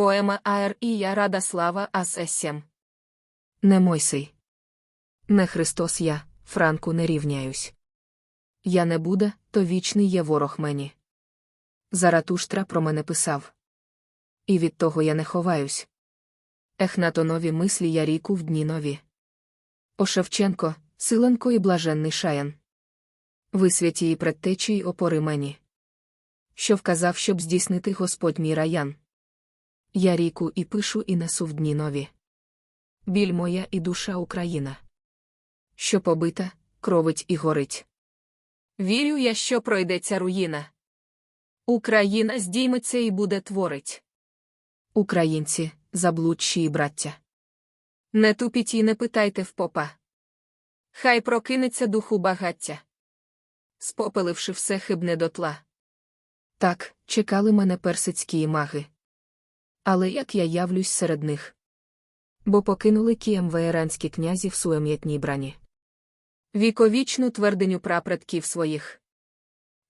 Поема Аер і я рада слава ас есем. Не Мойсей. Не Христос я, Франку не рівняюсь. Я не буде, то вічний є ворог мені. Заратуштра про мене писав. І від того я не ховаюсь. Ех на нові мислі я ріку в дні нові. О Шевченко, Силенко і блаженний шаян. Ви святі і предтечі й опори мені. Що вказав, щоб здійснити Господь мій раян. Я ріку і пишу і несу в дні нові. Біль моя і душа Україна. Що побита, кровить і горить. Вірю я, що пройдеться руїна. Україна здійметься і буде творить. Українці, заблудші і браття. Не тупіть і не питайте в попа. Хай прокинеться духу багаття. Спопеливши все хибне дотла. Так, чекали мене персидські маги. Але як я явлюсь серед них? Бо покинули кієм веєранські князі в суем'ятній брані. Віковічну твердиню прапредків своїх.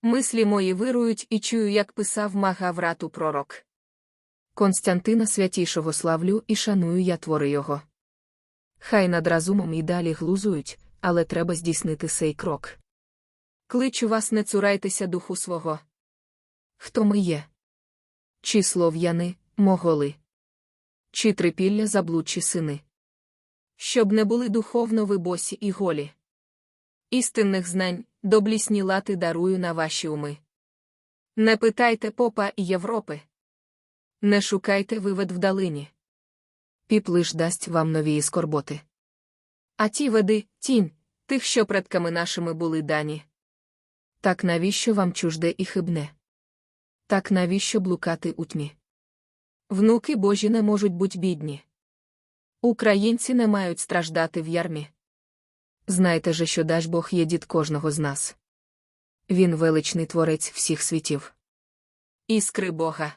Мислі мої вирують і чую, як писав мага врату пророк. Константина святішого славлю і шаную я твори його. Хай над разумом і далі глузують, але треба здійснити сей крок. Кличу вас, не цурайтеся духу свого. Хто ми є? Чи слов'яни, моголи? Чи трипілля заблудші сини? Щоб не були духовно ви босі і голі. Істинних знань, доблісні лати дарую на ваші уми. Не питайте попа і Європи. Не шукайте вивед вдалині. Піп лиш дасть вам нові скорботи. А ті веди, тінь, тих, що предками нашими були дані. Так навіщо вам чужде і хибне? Так навіщо блукати у тьмі? Внуки божі не можуть бути бідні. Українці не мають страждати в ярмі. Знайте же, що дасть Бог є дід кожного з нас. Він величний творець всіх світів. Іскри Бога.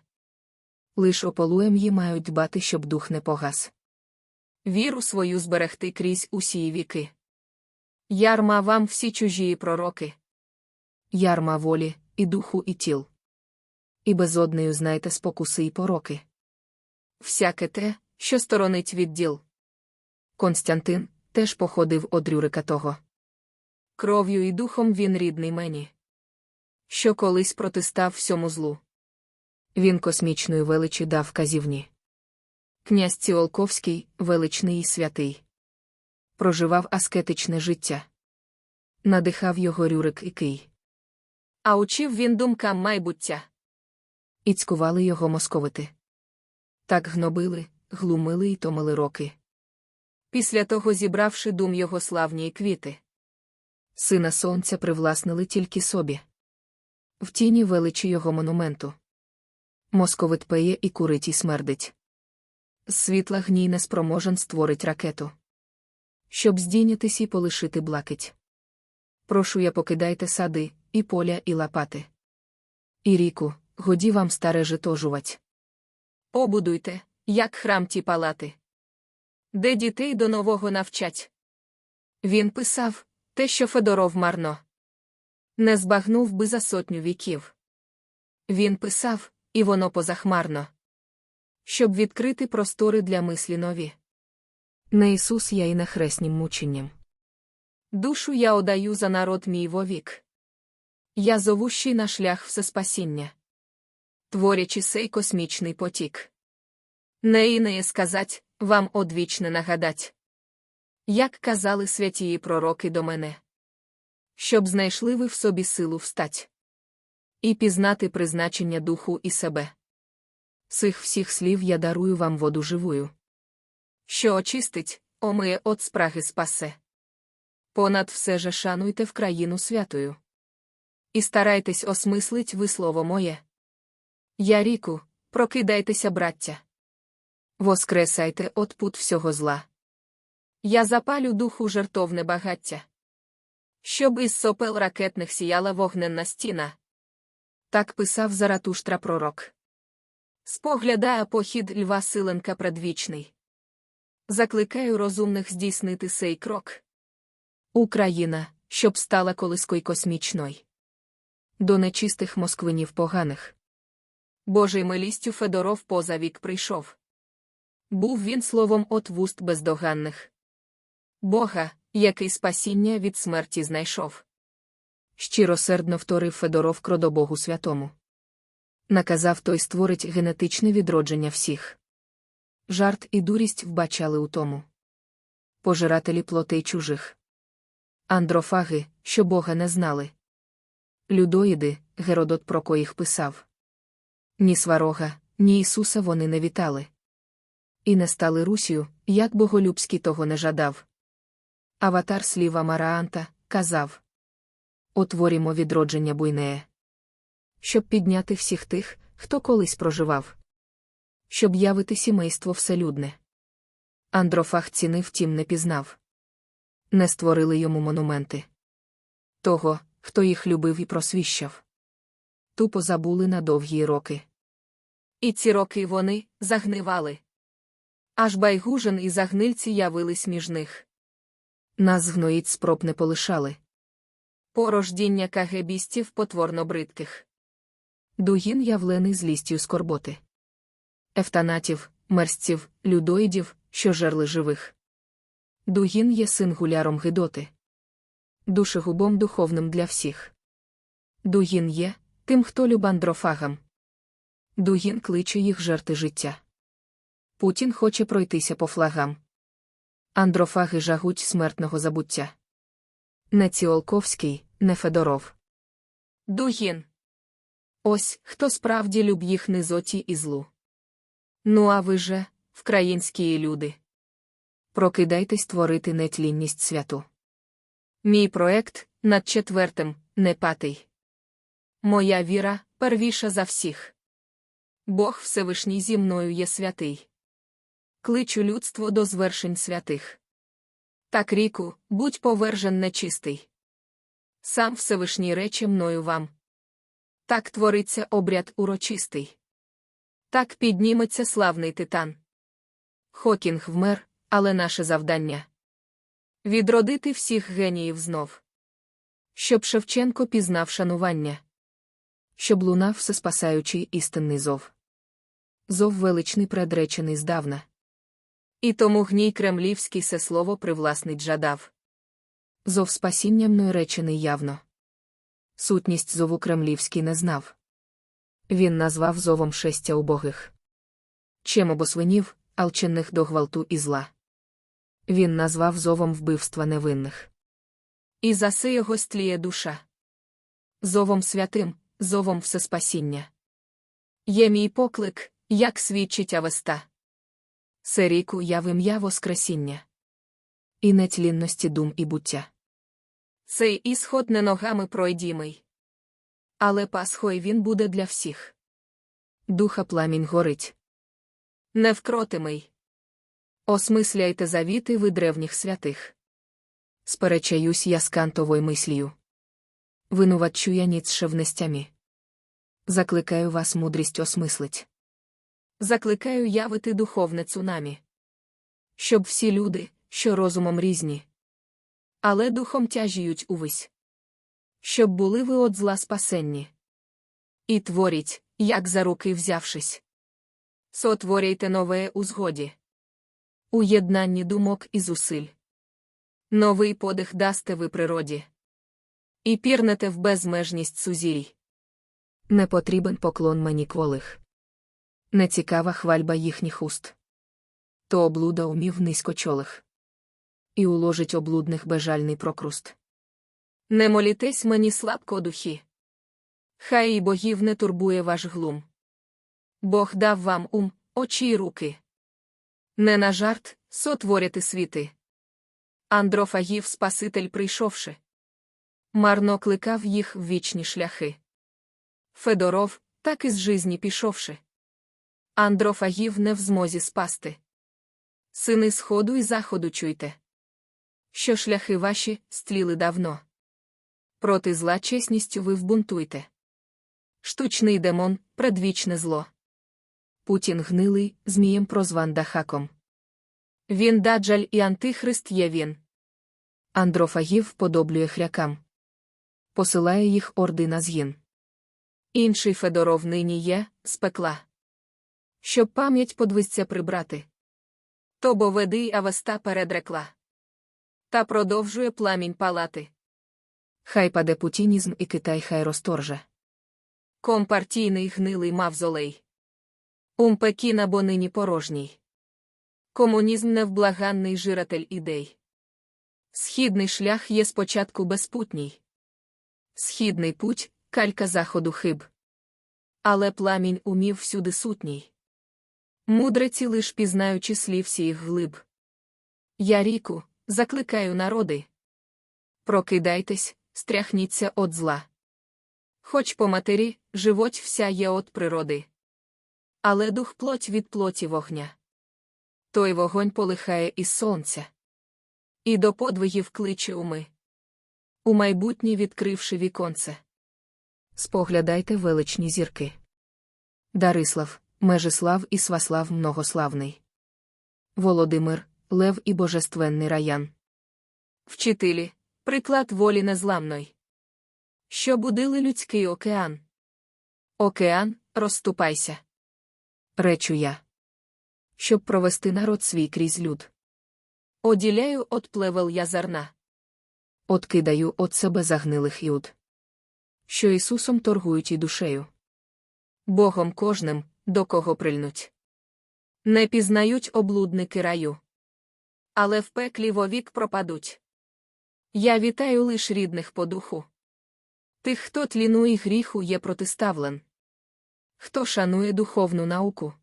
Лиш ополуєм її мають дбати, щоб дух не погас. Віру свою зберегти крізь усі віки. Ярма вам всі чужі пророки. Ярма волі, і духу, і тіл. І безоднею знайте спокуси і пороки. Всяке те, що сторонить від діл. Константин теж походив од Рюрика того. Кров'ю і духом він рідний мені. Що колись протистав всьому злу. Він космічної величі дав казівні. Князь Ціолковський, величний і святий. Проживав аскетичне життя. Надихав його Рюрик і Кий. А учив він думкам майбуття. І цькували його московити. Так гнобили, глумили й томили роки. Після того зібравши дум його славні квіти. Сина сонця привласнили тільки собі. В тіні величі його монументу. Московит пеє і курить і смердить. З світла гній неспроможен створить ракету. Щоб здійнятись і полишити блакить. Прошу я покидайте сади, і поля, і лопати. І ріку, годі вам старе жито жувать. Побудуйте, як храм ті палати. Де дітей до нового навчать. Він писав те, що Федоров марно. Не збагнув би за сотню віків. Він писав, і воно позахмарно. Щоб відкрити простори для мислі нові. Не Ісус я і не хреснім мученням. Душу я одаю за народ мій вовік. Я зовущий на шлях всеспасіння. Творячи сей космічний потік. Не інеє сказать, вам одвічне нагадать. Як казали святії пророки до мене. Щоб знайшли ви в собі силу встать. І пізнати призначення духу і себе. Цих всіх слів я дарую вам воду живую. Що очистить, омиє от спраги спасе. Понад все же шануйте в країну святою. І старайтесь осмислить ви слово моє. Я ріку, прокидайтеся, браття. Воскресайте от пут всього зла. Я запалю духу жертовне багаття. Щоб із сопел ракетних сіяла вогненна стіна. Так писав Заратуштра пророк. Споглядає похід Льва Силенка предвічний. Закликаю розумних здійснити сей крок. Україна, щоб стала колискою космічною. До нечистих москвинів поганих. Божий милістю Федоров поза вік прийшов. Був він словом от вуст бездоганних. Бога, який спасіння від смерті знайшов. Щиросердно вторив Федоров кродобогу святому. Наказав той створить генетичне відродження всіх. Жарт і дурість вбачали у тому. Пожирателі плотей чужих. Андрофаги, що Бога не знали. Людоїди, Геродот про коїх писав. Ні сварога, ні Ісуса вони не вітали. І не стали Русію, як боголюбський того не жадав. Аватар сліва Мараанта казав Отворімо відродження буйнеє. Щоб підняти всіх тих, хто колись проживав. Щоб явити сімейство вселюдне. Андрофаг ціни втім не пізнав. Не створили йому монументи. Того, хто їх любив і просвіщав. Тупо забули на довгі роки. І ці роки вони загнивали. Аж байгужин і загнильці явились між них. Нас гноїть спроб не полишали. Порождіння кагебістів потворно бридких. Дугін явлений злістю скорботи. Ефтанатів, мерзців, людоїдів, що жерли живих. Дугін є сингуляром Гидоти. Душегубом духовним для всіх. Дугін є тим, хто люб андрофагам. Дугін кличе їх жерти життя. Путін хоче пройтися по флагам. Андрофаги жагуть смертного забуття. Не Ціолковський, не Федоров. Дугін. Ось хто справді люб їх низоті і злу. Ну а ви же, вкраїнські люди. Прокидайтесь творити нетлінність святу. Мій проект над четвертим, не патий. Моя віра первіша за всіх. Бог Всевишній зі мною є святий. Кличу людство до звершень святих. Так ріку, будь повержен нечистий. Сам Всевишній рече мною вам. Так твориться обряд урочистий. Так підніметься славний титан. Хокінг вмер, але наше завдання відродити всіх геніїв знов. Щоб Шевченко пізнав шанування, щоб лунав всеспасаючий істинний зов. Зов величний предречений здавна. І тому гній кремлівський се слово привласнить жадав. Зов спасіння мною речений явно. Сутність зову кремлівський не знав. Він назвав зовом шестя убогих. Чим обосвинів, алчинних до гвалту і зла. Він назвав зовом вбивства невинних. І заси його стліє душа. Зовом святим, зовом всеспасіння. Є мій поклик, як свідчить Авеста. Серіку я в ім'я Воскресіння. І нетлінності дум і буття. Цей ісход не ногами пройдімий. Але Пасхой він буде для всіх. Духа пламінь горить. Невкротимий. Осмисляйте завіти ви древніх святих. Сперечаюсь я з кантовою мислію. Винувачу я ніцше в нестямі. Закликаю вас мудрість осмислить. Закликаю явити духовне цунамі. Щоб всі люди, що розумом різні, але духом тяжіють увесь. Щоб були ви от зла спасенні. І творіть, як за руки взявшись. Сотворяйте нове у згоді. У думок і зусиль. Новий подих дасте ви природі. І пірнете в безмежність сузірій. Не потрібен поклон мені кволих. Не цікава хвальба їхніх уст. То облуда умів низькочолих. І уложить облудних бежальний прокруст. Не молітесь мені слабко духі. Хай і богів не турбує ваш глум. Бог дав вам ум, очі й руки. Не на жарт сотворяти світи. Андрофагів Спаситель прийшовши. Марно кликав їх в вічні шляхи. Федоров, так із жизні пішовши. Андрофагів не в змозі спасти. Сини сходу і заходу чуйте. Що шляхи ваші стліли давно. Проти зла чесністю ви вбунтуйте. Штучний демон, предвічне зло. Путін гнилий, змієм прозван Дахаком. Він даджаль і антихрист є він. Андрофагів подоблює хрякам. Посилає їх орди на згін. Інший Федоров нині є, спекла. Щоб пам'ять подвисця прибрати. То бо веди авеста передрекла. Та продовжує пламінь палати. Хай паде путінізм і Китай хай розторже. Компартійний гнилий мавзолей. Ум Пекіна бо нині порожній. Комунізм невблаганний жиратель ідей. Східний шлях є спочатку безпутній. Східний путь калька заходу хиб. Але пламінь умів всюди сутній. Мудреці лиш пізнаючи слів сіїх глиб. Я ріку, закликаю народи. Прокидайтесь, стряхніться от зла. Хоч по матері, животь вся є от природи. Але дух плоть від плоті вогня. Той вогонь полихає із сонця. І до подвигів кличе уми. У майбутнє відкривши віконце. Споглядайте величні зірки. Дарислав, Межислав і Сваслав Многославний. Володимир, Лев і Божественний раян. Вчителі, приклад волі незламної. Що будили людський океан. Океан, розступайся. Речу я. Щоб провести народ свій крізь люд. Оділяю от плевел я зерна. Откидаю от себе загнилих юд. Що Ісусом торгують і душею. Богом кожним, до кого прильнуть. Не пізнають облудники раю. Але в пеклі вовік пропадуть. Я вітаю лиш рідних по духу. Тих, хто тліну і гріху є протиставлен. Хто шанує духовну науку.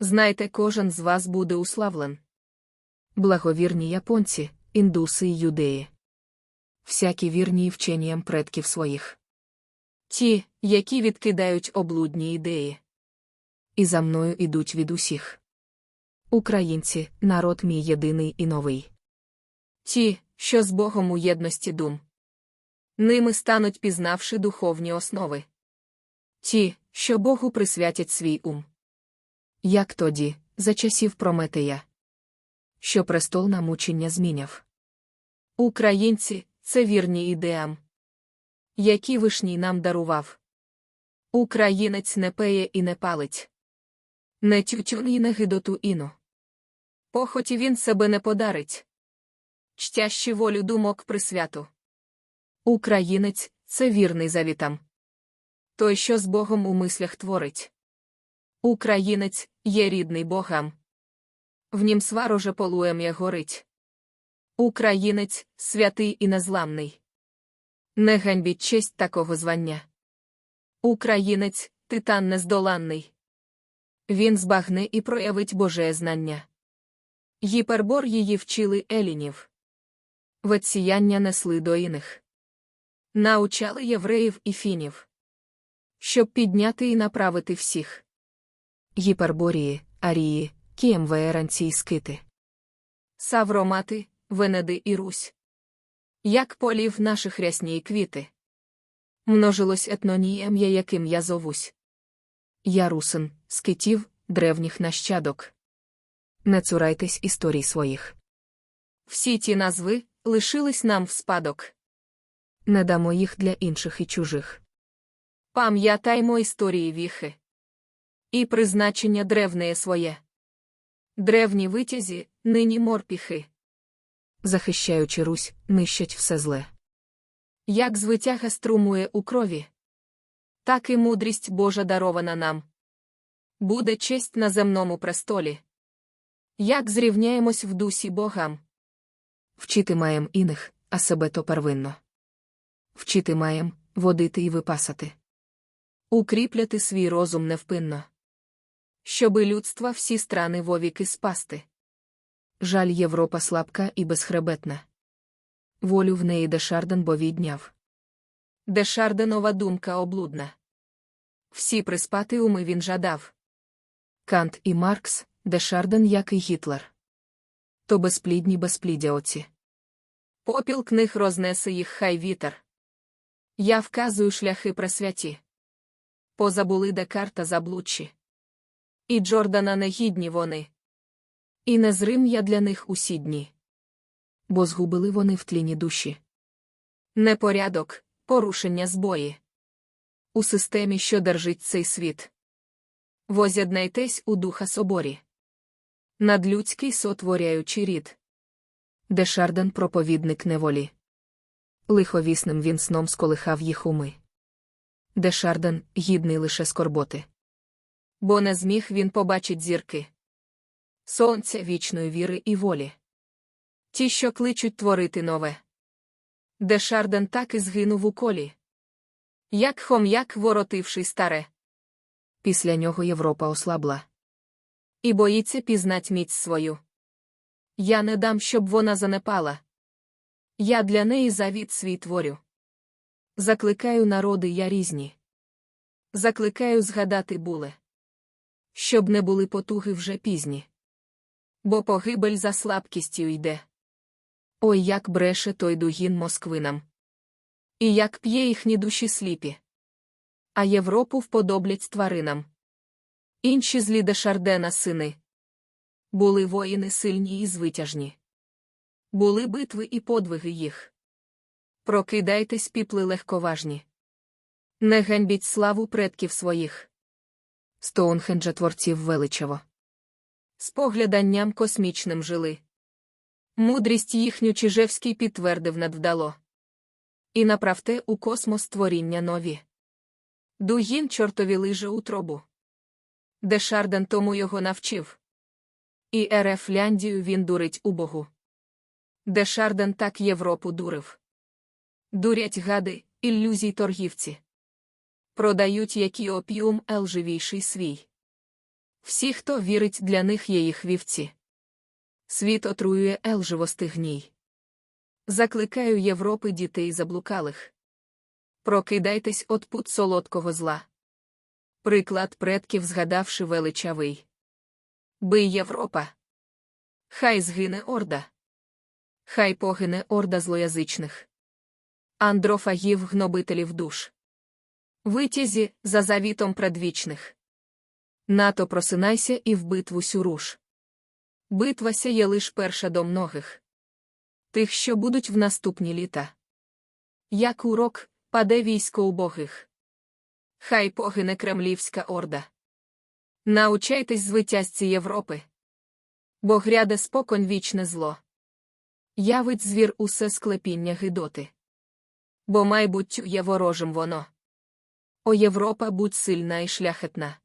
Знайте, кожен з вас буде уславлен. Благовірні японці, індуси й юдеї. Всякі вірні й вченням предків своїх. Ті, які відкидають облудні ідеї. І за мною ідуть від усіх. Українці, народ мій єдиний і новий. Ті, що з Богом у єдності дум. Ними стануть пізнавши духовні основи. Ті, що Богу присвятять свій ум. Як тоді, за часів Прометея. Що престол на мучення зміняв. Українці це вірні ідеам. Які вишній нам дарував. Українець не пеє і не палить. Не тютюн і не гидоту іну. Похоті він себе не подарить. Чтящі волю думок присвяту. Українець це вірний завітам. Той, що з Богом у мислях творить. Українець є рідний Богам. В нім свароже полуєм'я горить. Українець святий і незламний. Не ганьбіть честь такого звання. Українець титан нездоланний. Він збагне і проявить Боже знання. Гіпербор її вчили елінів. Вецсіяння несли до іних. Научали євреїв і фінів. Щоб підняти і направити всіх. Гіперборії, арії, кіємвееранці й скити. Савромати, Венеди і Русь. Як полів наших рясні квіти. Множилось етнонієм'я, яким я зовусь. Я русин, скитів, древніх нащадок. Не цурайтесь історій своїх. Всі ті назви лишились нам в спадок. Не дамо їх для інших і чужих. Пам'ятаймо історії віхи. І призначення древнеє своє. Древні витязі, нині морпіхи. Захищаючи Русь, нищать все зле. Як звитяга струмує у крові, так і мудрість Божа дарована нам. Буде честь на земному престолі. Як зрівняємось в дусі богам. Вчити маєм іних, а себе то первинно. Вчити маєм водити і випасати. Укріпляти свій розум невпинно. Щоби людства всі страни вовіки спасти. Жаль, Європа слабка і безхребетна. Волю в неї Дешарден бо відняв. Дешарденова думка облудна. Всі приспати уми він жадав. Кант і Маркс, Дешарден, як і Гітлер. То безплідні безплідя оці. Попіл книг рознесе їх хай вітер. Я вказую шляхи пресвяті. Позабули Декарта заблудші. І Джордана негідні вони. І незрим я для них усі дні. Бо згубили вони в тліні душі. Непорядок, порушення збої. У системі, що держить цей світ. Воз'єднайтесь у духа соборі. Надлюдський сотворяючий рід. Дешарден проповідник неволі. Лиховісним він сном сколихав їх уми. Дешарден гідний лише скорботи. Бо не зміг він побачить зірки. Сонця вічної віри і волі. Ті, що кличуть творити нове. Дешарден так і згинув у колі. Як хом'як, воротивши старе. Після нього Європа ослабла. І боїться пізнать міць свою. Я не дам, щоб вона занепала. Я для неї завіт свій творю. Закликаю народи я різні. Закликаю згадати буле. Щоб не були потуги вже пізні. Бо погибель за слабкістю йде. Ой, як бреше той дугін москвинам. І як п'є їхні душі сліпі. А Європу вподоблять тваринам. Інші злі Дешардена сини. Були воїни сильні і звитяжні. Були битви і подвиги їх. Прокидайтесь, піпли легковажні. Не ганьбіть славу предків своїх. Стоунхенджа творців величаво. З погляданням космічним жили. Мудрість їхню Чижевський підтвердив надвдало. І направте у космос творіння нові. Дугін чортові лиже у тробу. Дешарден тому його навчив. І Ерефляндію він дурить у Богу. Дешарден так Європу дурив. Дурять гади, ілюзій торгівці. Продають які опіум елживійший свій. Всі, хто вірить для них є їх вівці. Світ отруює елживости гній. Закликаю Європи дітей заблукалих. Прокидайтесь от пут солодкого зла. Приклад предків згадавши величавий. Бий Європа. Хай згине орда. Хай погине орда злоязичних. Андрофагів гнобителів душ. Витязі за завітом предвічних. Нато просинайся і в битву сюруш. Битва ся є лиш перша до многих. Тих, що будуть в наступні літа. Як урок, паде військо убогих. Хай погине кремлівська орда. Научайтесь звитязці Європи. Бо гряде споконь вічне зло. Явить звір усе склепіння гидоти. Бо майбуттю є ворожим воно. О Європа, будь сильна і шляхетна.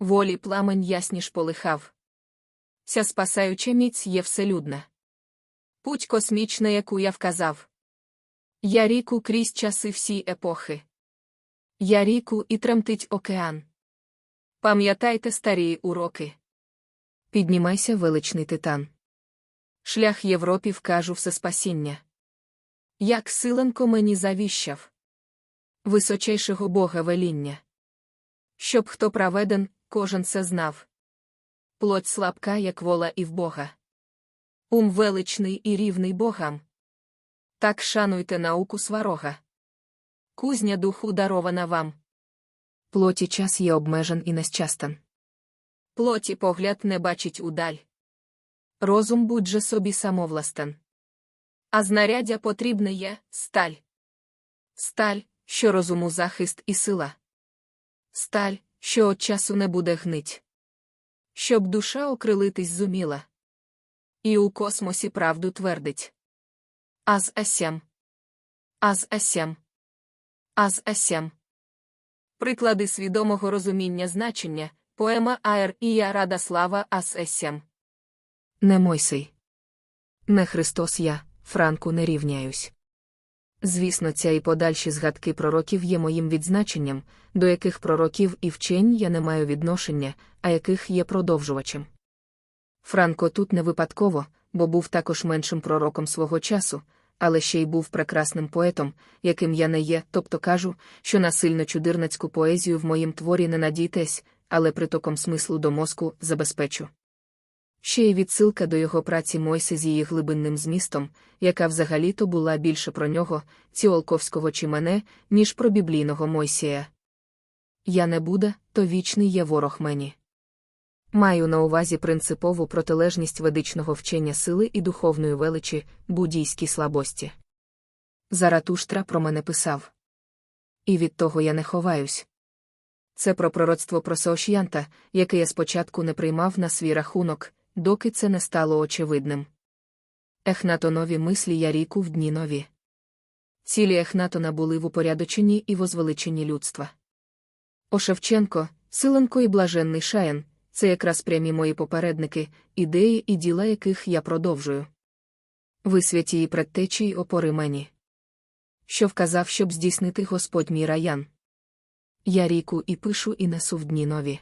Волі пламень ясніш полихав. Ся спасаюча міць є вселюдна. Путь космічна, яку я вказав. Я ріку крізь часи всі епохи. Я ріку і тремтить океан. Пам'ятайте старі уроки. Піднімайся, величний титан. Шлях Європі вкажу все спасіння. Як силенко мені завіщав. Височайшого Бога веління. Щоб хто праведен, кожен це знав. Плоть слабка, як вола і в Бога. Ум величний і рівний Богам. Так шануйте науку сварога. Кузня духу дарована вам. Плоті час є обмежен і нещастен. Плоті погляд не бачить удаль. Розум будь же собі самовластен. А знаряддя потрібне є сталь. Сталь, що розуму захист і сила. Сталь, що от часу не буде гнить. Щоб душа окрилитись зуміла. І у космосі правду твердить. Аз асям. Аз асям. Аз асям. Приклади свідомого розуміння значення, поема Аер Ія Рада Слава Ас Есям. Не Мойсей. Не Христос я, Франку не рівняюсь. Звісно, ця і подальші згадки пророків є моїм відзначенням, до яких пророків і вчень я не маю відношення, а яких є продовжувачем. Франко тут не випадково, бо був також меншим пророком свого часу, але ще й був прекрасним поетом, яким я не є, тобто кажу, що на сильно чудернацьку поезію в моїм творі не надійтесь, але притоком смислу до мозку забезпечу. Ще й відсилка до його праці Мойси з її глибинним змістом, яка взагалі-то була більше про нього, Ціолковського чи мене, ніж про біблійного Мойсія. Я не Буда, то вічний є ворог мені. Маю на увазі принципову протилежність ведичного вчення сили і духовної величі, буддійській слабості. Заратуштра про мене писав І від того я не ховаюсь. Це про пророцтво про Саош'янта, яке я спочатку не приймав на свій рахунок, доки це не стало очевидним. Ехнатонові мислі я ріку в дні нові. Цілі Ехнатона були в упорядоченні і возвеличенні людства. О Шевченко, Силенко і блаженний Шаєн це якраз прямі мої попередники, ідеї і діла яких я продовжую. Ви святі і предтечі й опори мені. Що вказав, щоб здійснити Господь мій раян. Я ріку і пишу і несу в дні нові.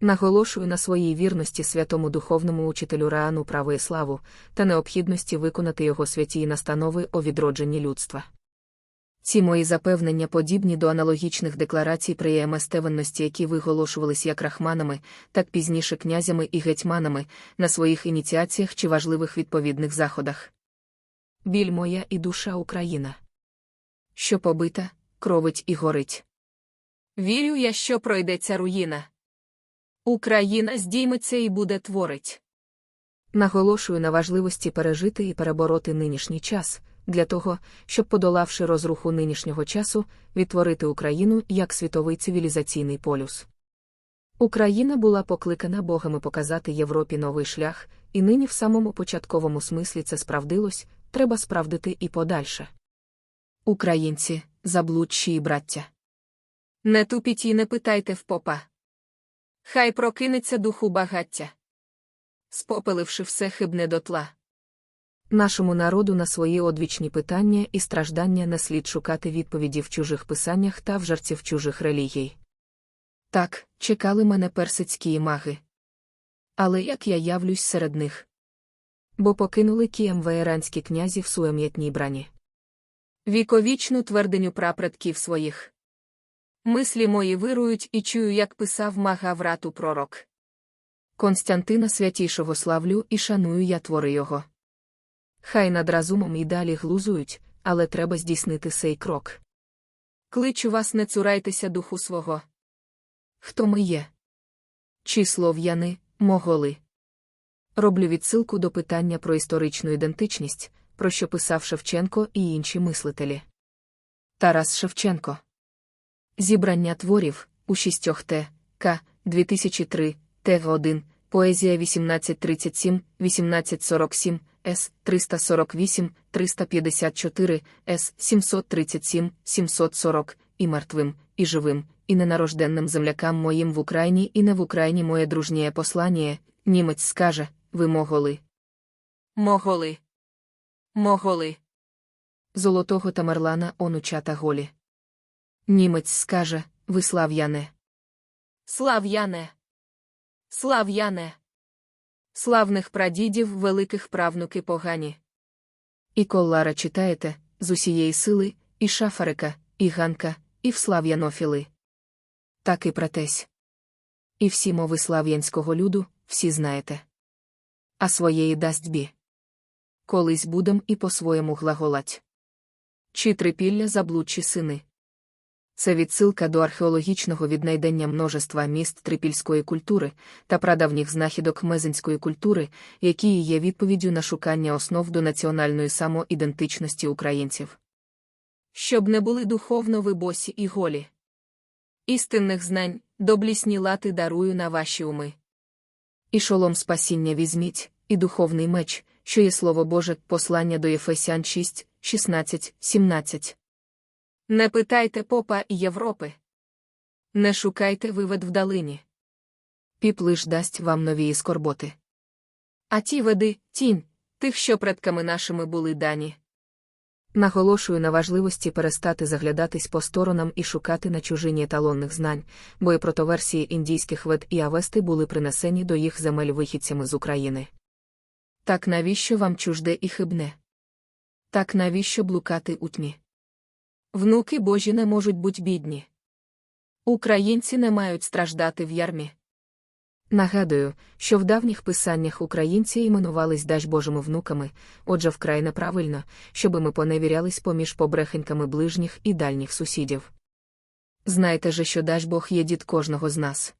Наголошую на своїй вірності святому духовному учителю Раану право і славу та необхідності виконати його святі настанови о відродженні людства. Ці мої запевнення подібні до аналогічних декларацій приєместевенності, які виголошувались як рахманами, так пізніше князями і гетьманами на своїх ініціаціях чи важливих відповідних заходах. Біль моя і душа Україна. Що побита, кровить і горить. Вірю я, що пройдеться руїна. Україна здійметься і буде творить. Наголошую на важливості пережити і перебороти нинішній час, для того, щоб, подолавши розруху нинішнього часу, відтворити Україну як світовий цивілізаційний полюс. Україна була покликана Богами показати Європі новий шлях, і нині в самому початковому смислі це справдилось, треба справдити і подальше. Українці, заблудші і браття. Не тупіть і не питайте в попа. Хай прокинеться духу багаття. Спопеливши все хибне дотла. Нашому народу на свої одвічні питання і страждання не слід шукати відповіді в чужих писаннях та в жарців чужих релігій. Так, чекали мене персидські маги. Але як я явлюсь серед них? Бо покинули кієм іранські князі в суєм'ятній брані. Віковічну твердиню прапредків своїх. Мислі мої вирують і чую, як писав мага врату пророк. Константина святішого славлю і шаную я твори його. Хай над разумом і далі глузують, але треба здійснити сей крок. Кличу вас, не цурайтеся духу свого. Хто ми є? Чи слов'яни, моголи? Роблю відсилку до питання про історичну ідентичність, про що писав Шевченко і інші мислителі. Тарас Шевченко. Зібрання творів у шістьох Т. К. 2003, Т1, Поезія 1837, 1847, С 348, 354, С 737, 740, і мертвим, і живим, і ненарожденним землякам моїм в Україні і не в Україні моє дружнє послання, німець скаже, ви моголи. Моголи. Моголи. Золотого Тамерлана онучата голі. Німець скаже, ви слав'яне. Слав'яне. Слав'яне. Славних прадідів великих правнуки погані. І коллара читаєте, з усієї сили, і шафарика, і ганка, і в слав'янофіли. Так і пратесь. І всі мови слав'янського люду, всі знаєте. А своєї дасть бі. Колись будем і по-своєму глаголать. Чи трипілля заблудчі сини. Це відсилка до археологічного віднайдення множества міст трипільської культури та прадавніх знахідок мезенської культури, які є відповіддю на шукання основ до національної самоідентичності українців. Щоб не були духовно вибосі і голі. Істинних знань, доблісні лати дарую на ваші уми. І шолом спасіння візьміть, і духовний меч, що є слово Боже, послання до Єфесян 6, 16, 17. Не питайте попа Європи. Не шукайте вивед в далині. Піп лиш дасть вам нові скорботи. А ті веди, тінь, тих, що предками нашими були дані. Наголошую на важливості перестати заглядатись по сторонам і шукати на чужині еталонних знань, бо і протоверсії індійських вед і авести були принесені до їх земель вихідцями з України. Так навіщо вам чужде і хибне? Так навіщо блукати у тьмі? Внуки божі не можуть бути бідні. Українці не мають страждати в ярмі. Нагадую, що в давніх писаннях українці іменувались дач Божими внуками, отже, вкрай неправильно, щоби ми поневірялись поміж побрехеньками ближніх і дальніх сусідів. Знайте же, що дач Бог є дід кожного з нас.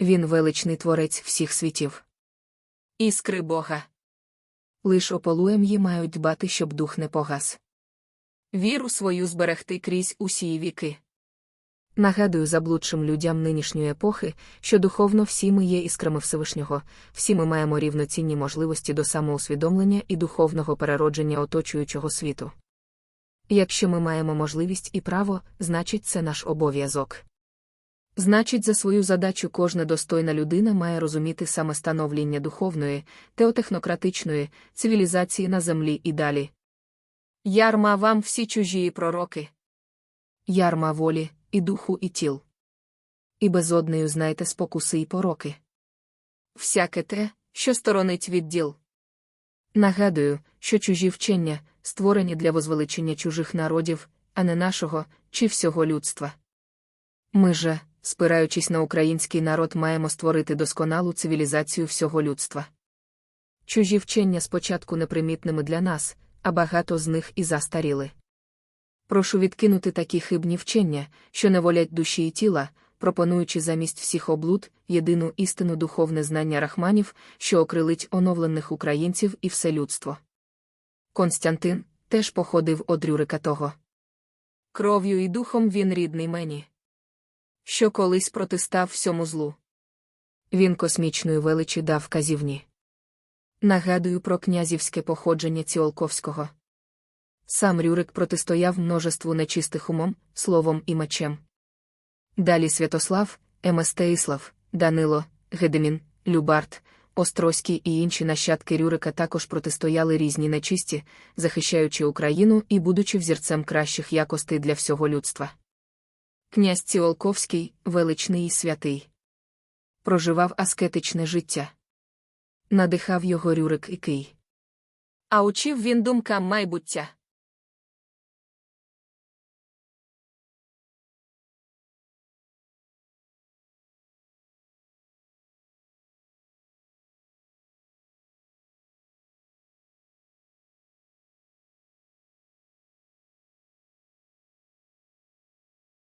Він величний творець всіх світів. Іскри Бога. Лиш ополуєм її мають дбати, щоб дух не погас. Віру свою зберегти крізь усі віки. Нагадую заблудшим людям нинішньої епохи, що духовно всі ми є іскрами Всевишнього, всі ми маємо рівноцінні можливості до самоусвідомлення і духовного переродження оточуючого світу. Якщо ми маємо можливість і право, значить це наш обов'язок. Значить, за свою задачу кожна достойна людина має розуміти саме становлення духовної, теотехнократичної цивілізації на землі і далі. Ярма вам всі чужі пророки. Ярма волі, і духу, і тіл. І безоднею знайте спокуси й пороки. Всяке те, що сторонить від діл. Нагадую, що чужі вчення створені для возвеличення чужих народів, а не нашого, чи всього людства. Ми же, спираючись на український народ, маємо створити досконалу цивілізацію всього людства. Чужі вчення спочатку непримітними для нас, а багато з них і застаріли. Прошу відкинути такі хибні вчення, що не волять душі і тіла, пропонуючи замість всіх облуд єдину істину духовне знання рахманів, що окрилить оновлених українців і все людство. Константин теж походив од Рюрика того. Кров'ю і духом він рідний мені. Що колись протистав всьому злу. Він космічної величі дав казівні. Нагадую про князівське походження Ціолковського. Сам Рюрик протистояв множеству нечистих умом, словом і мечем. Далі Святослав, Еместеїслав, Данило, Гедемін, Любарт, Острозький і інші нащадки Рюрика також протистояли різні нечисті, захищаючи Україну і будучи взірцем кращих якостей для всього людства. Князь Ціолковський, величний і святий, проживав аскетичне життя. Надихав його Рюрик і Кий. А учив він думкам майбуття.